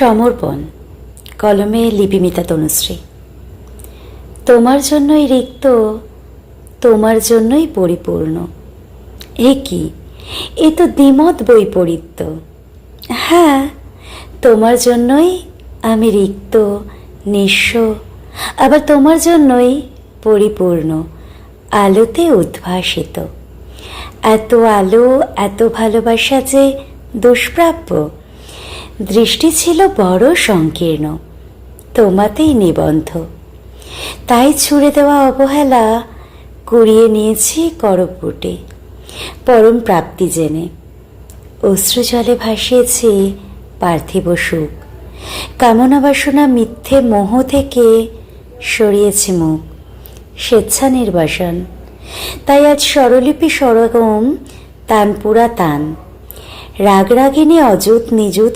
সমর্পণ, কলমে লিপিমিতা তনুশ্রী। তোমার জন্যই রিক্ত, তোমার জন্যই পরিপূর্ণ। এ কি? এ তো দ্বিমত বৈপরীত্য হ্যাঁ তোমার জন্যই আমি রিক্ত, নিঃস্ব, আবার তোমার জন্যই পরিপূর্ণ, আলোতে উদ্ভাসিত। এত আলো, এত ভালোবাসা যে দুষ্প্রাপ্য। দৃষ্টি ছিল বড় সংকীর্ণ, তোমাতেই নিবন্ধ। তাই ছুড়ে দেওয়া অবহেলা কুড়িয়ে নিয়েছি করপুটে, পরম প্রাপ্তি জেনে। অশ্রু জলে ভাসিয়েছি পার্থিব সুখ, কামনা বাসনা মিথ্যে মোহ থেকে সরিয়েছি মুখ, স্বেচ্ছা নির্বাসন। তাই আজ স্বরলিপি সরগম তানপুরা তান, রাগরাগিনী অযুত নিযুত